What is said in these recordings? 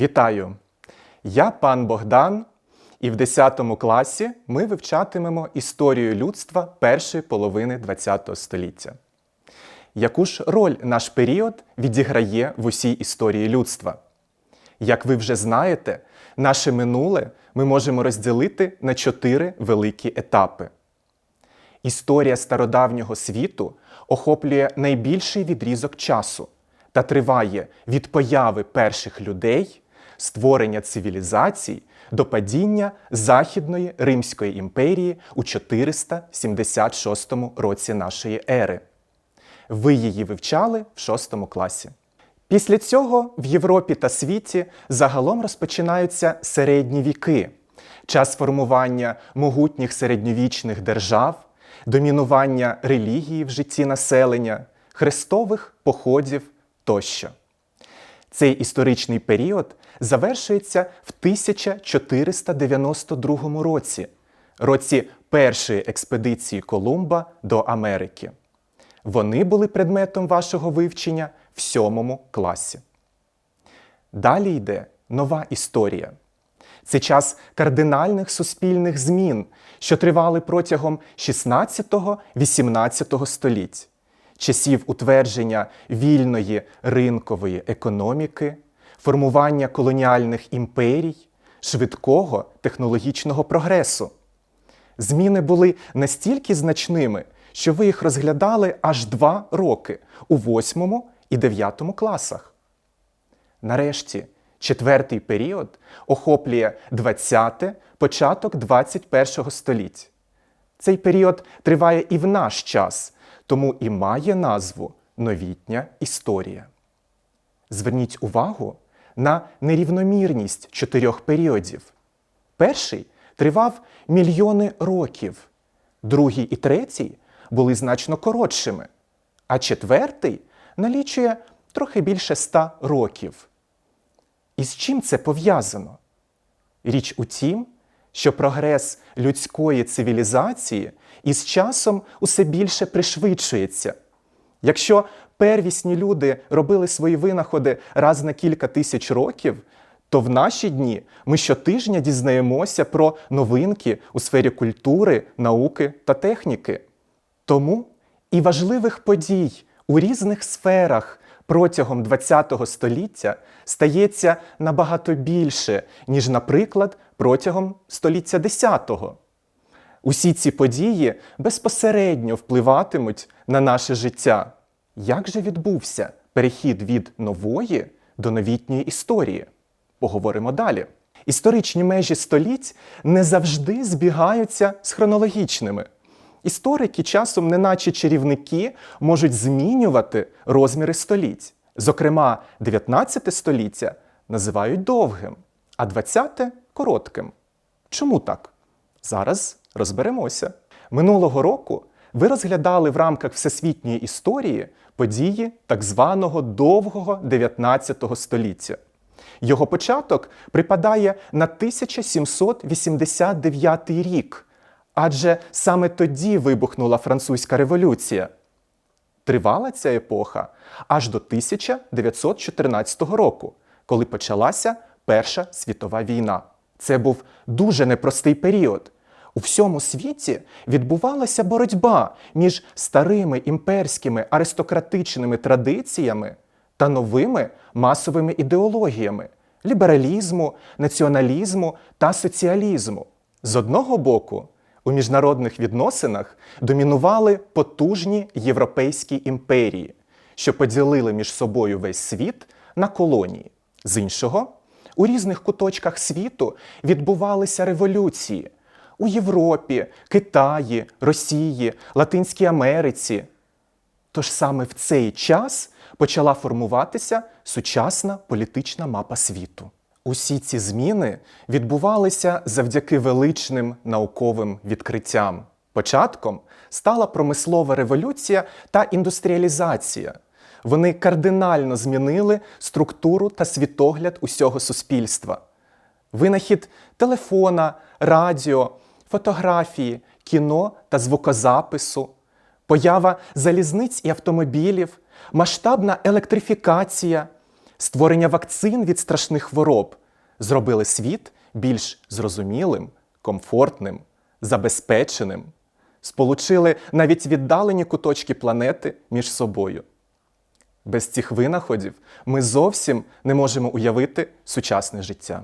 Вітаю! Я пан Богдан, і в 10 класі ми вивчатимемо історію людства першої половини ХХ століття. Яку ж роль наш період відіграє в усій історії людства? Як ви вже знаєте, наше минуле ми можемо розділити на чотири великі етапи. Історія стародавнього світу охоплює найбільший відрізок часу та триває від появи перших людей, створення цивілізацій до падіння Західної Римської імперії у 476 році нашої ери. Ви її вивчали в 6 класі. Після цього в Європі та світі загалом розпочинаються середні віки, час формування могутніх середньовічних держав, домінування релігії в житті населення, хрестових походів тощо. Цей історичний період завершується в 1492 році, році першої експедиції Колумба до Америки. Вони були предметом вашого вивчення в сьомому класі. Далі йде нова історія. Це час кардинальних суспільних змін, що тривали протягом 16-18 століть, часів утвердження вільної ринкової економіки, формування колоніальних імперій, швидкого технологічного прогресу. Зміни були настільки значними, що ви їх розглядали аж два роки у 8 і 9 класах. Нарешті, четвертий період охоплює 20-те, початок 21 століття. Цей період триває і в наш час, тому і має назву Новітня історія. Зверніть увагу на нерівномірність чотирьох періодів. Перший тривав мільйони років, другий і третій були значно коротшими, а четвертий налічує трохи більше ста років. І з чим це пов'язано? Річ у тім, що прогрес людської цивілізації із часом усе більше пришвидшується. Якщо первісні люди робили свої винаходи раз на кілька тисяч років, то в наші дні ми щотижня дізнаємося про новинки у сфері культури, науки та техніки. Тому і важливих подій у різних сферах протягом ХХ століття стається набагато більше, ніж, наприклад, протягом століття X. Усі ці події безпосередньо впливатимуть на наше життя. Як же відбувся перехід від нової до новітньої історії? Поговоримо далі. Історичні межі століть не завжди збігаються з хронологічними. Історики часом, неначе чарівники, можуть змінювати розміри століть. Зокрема, 19 століття називають довгим, а 20 коротким. Чому так? Зараз розберемося. Минулого року ви розглядали в рамках всесвітньої історії події так званого довгого 19 століття. Його початок припадає на 1789 рік, адже саме тоді вибухнула французька революція. Тривала ця епоха аж до 1914 року, коли почалася Перша світова війна. Це був дуже непростий період. У всьому світі відбувалася боротьба між старими імперськими аристократичними традиціями та новими масовими ідеологіями лібералізму, націоналізму та соціалізму. З одного боку, у міжнародних відносинах домінували потужні європейські імперії, що поділили між собою весь світ на колонії. З іншого, у різних куточках світу відбувалися революції у Європі, Китаї, Росії, Латинській Америці. Тож саме в цей час почала формуватися сучасна політична мапа світу. Усі ці зміни відбувалися завдяки величним науковим відкриттям. Початком стала промислова революція та індустріалізація. Вони кардинально змінили структуру та світогляд усього суспільства. Винахід телефона, радіо, фотографії, кіно та звукозапису, поява залізниць і автомобілів, масштабна електрифікація, створення вакцин від страшних хвороб зробили світ більш зрозумілим, комфортним, забезпеченим, сполучили навіть віддалені куточки планети між собою. Без цих винаходів ми зовсім не можемо уявити сучасне життя.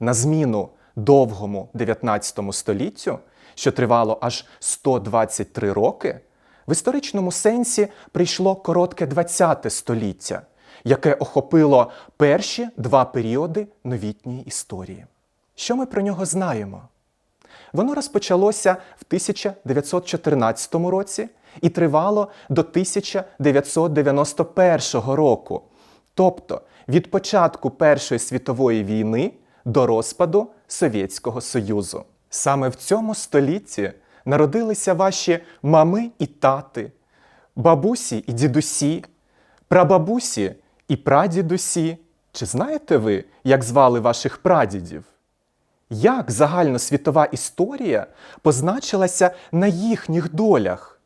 На зміну довгому 19 століттю, що тривало аж 123 роки, в історичному сенсі прийшло коротке 20 століття, яке охопило перші два періоди новітньої історії. Що ми про нього знаємо? Воно розпочалося в 1914 році і тривало до 1991 року, тобто від початку Першої світової війни до розпаду Совєтського Союзу. Саме в цьому столітті народилися ваші мами і тати, бабусі і дідусі, прабабусі і прадідусі. Чи знаєте ви, як звали ваших прадідів? Як загальносвітова історія позначилася на їхніх долях?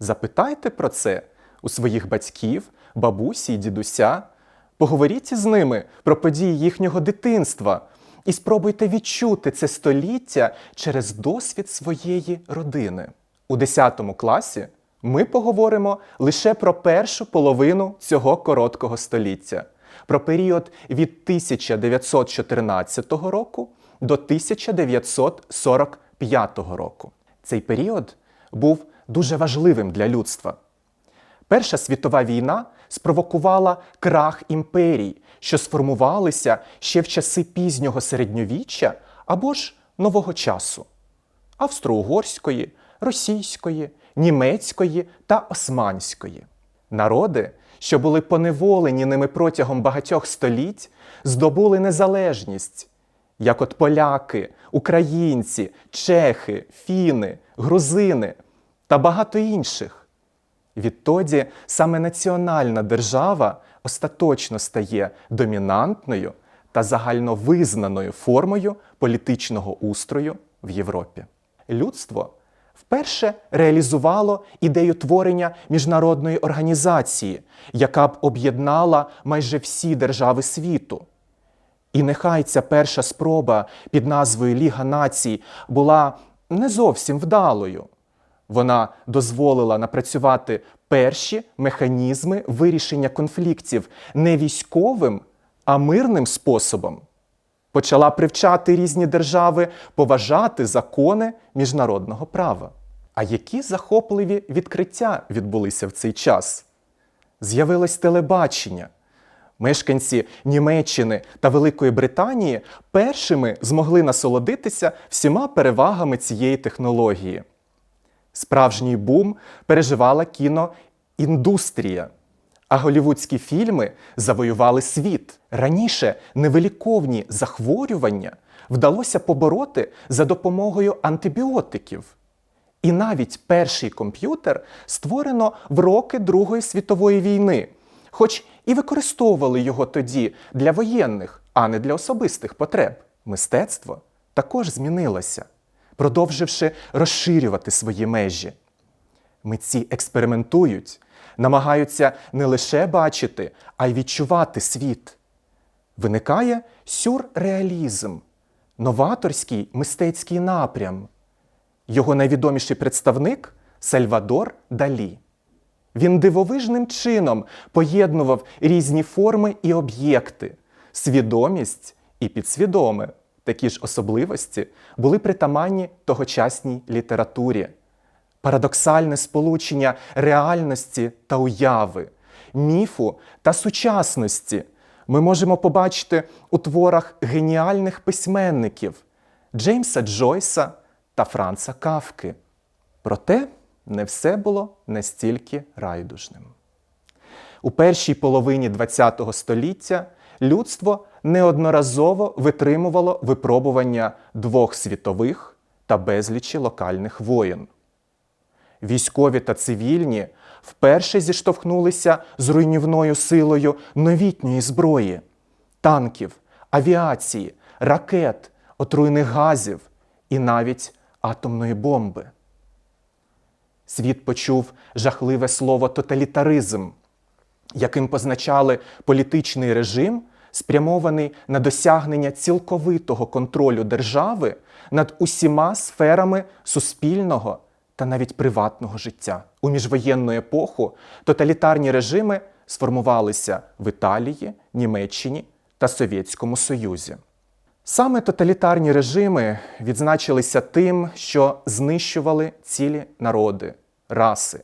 Запитайте про це у своїх батьків, бабусі і дідуся. Поговоріть із ними про події їхнього дитинства і спробуйте відчути це століття через досвід своєї родини. У 10 класі ми поговоримо лише про першу половину цього короткого століття, про період від 1914 року до 1945 року. Цей період був дуже важливим для людства. Перша світова війна спровокувала крах імперій, що сформувалися ще в часи пізнього середньовіччя або ж нового часу австро-угорської, російської, німецької та османської. Народи, що були поневолені ними протягом багатьох століть, здобули незалежність, як от поляки, українці, чехи, фіни, грузини та багато інших. Відтоді саме національна держава остаточно стає домінантною та загальновизнаною формою політичного устрою в Європі. Людство вперше реалізувало ідею творення міжнародної організації, яка б об'єднала майже всі держави світу. І нехай ця перша спроба під назвою Ліга націй була не зовсім вдалою. Вона дозволила напрацювати перші механізми вирішення конфліктів не військовим, а мирним способом. Почала привчати різні держави поважати закони міжнародного права. А які захопливі відкриття відбулися в цей час? З'явилось телебачення. Мешканці Німеччини та Великої Британії першими змогли насолодитися всіма перевагами цієї технології. Справжній бум переживала кіноіндустрія, а голівудські фільми завоювали світ. Раніше невиліковні захворювання вдалося побороти за допомогою антибіотиків. І навіть перший комп'ютер створено в роки Другої світової війни, хоч і використовували його тоді для воєнних, а не для особистих потреб. Мистецтво також змінилося продовживши розширювати свої межі. Митці експериментують, намагаються не лише бачити, а й відчувати світ. Виникає сюрреалізм, новаторський мистецький напрям. Його найвідоміший представник Сальвадор Далі. Він дивовижним чином поєднував різні форми і об'єкти, свідомість і підсвідоме. Такі ж особливості були притаманні тогочасній літературі, парадоксальне сполучення реальності та уяви, міфу та сучасності ми можемо побачити у творах геніальних письменників Джеймса Джойса та Франца Кавки. Проте не все було настільки райдужним. У першій половині ХХ століття людство неодноразово витримувало випробування двох світових та безлічі локальних воєн. Військові та цивільні вперше зіштовхнулися з руйнівною силою новітньої зброї, танків, авіації, ракет, отруйних газів і навіть атомної бомби. Світ почув жахливе слово тоталітаризм. яким позначали політичний режим, спрямований на досягнення цілковитого контролю держави над усіма сферами суспільного та навіть приватного життя. У міжвоєнну епоху тоталітарні режими сформувалися в Італії, Німеччині та Совєтському Союзі. Саме тоталітарні режими відзначилися тим, що знищували цілі народи, раси,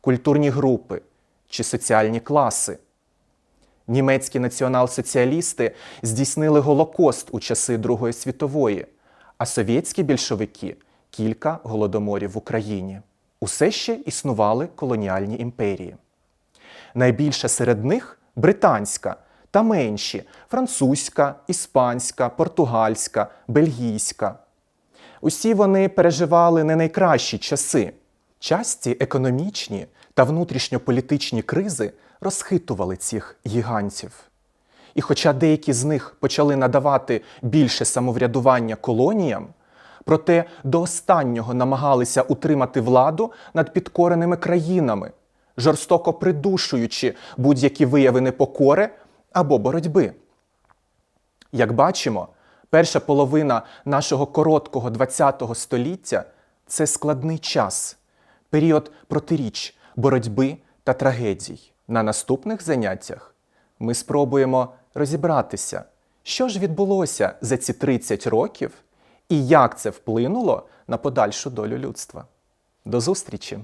культурні групи чи соціальні класи. Німецькі націонал-соціалісти здійснили Голокост у часи Другої світової, а совєтські більшовики кілька голодоморів в Україні. Усе ще існували колоніальні імперії. Найбільша серед них британська та менші французька, іспанська, португальська, бельгійська. Усі вони переживали не найкращі часи. Часті економічні та внутрішньополітичні кризи розхитували цих гігантів. І хоча деякі з них почали надавати більше самоврядування колоніям, проте до останнього намагалися утримати владу над підкореними країнами, жорстоко придушуючи будь-які вияви непокори або боротьби. Як бачимо, перша половина нашого короткого ХХ століття це складний час, період протиріч, боротьби та трагедій. На наступних заняттях ми спробуємо розібратися, що ж відбулося за ці 30 років і як це вплинуло на подальшу долю людства. До зустрічі!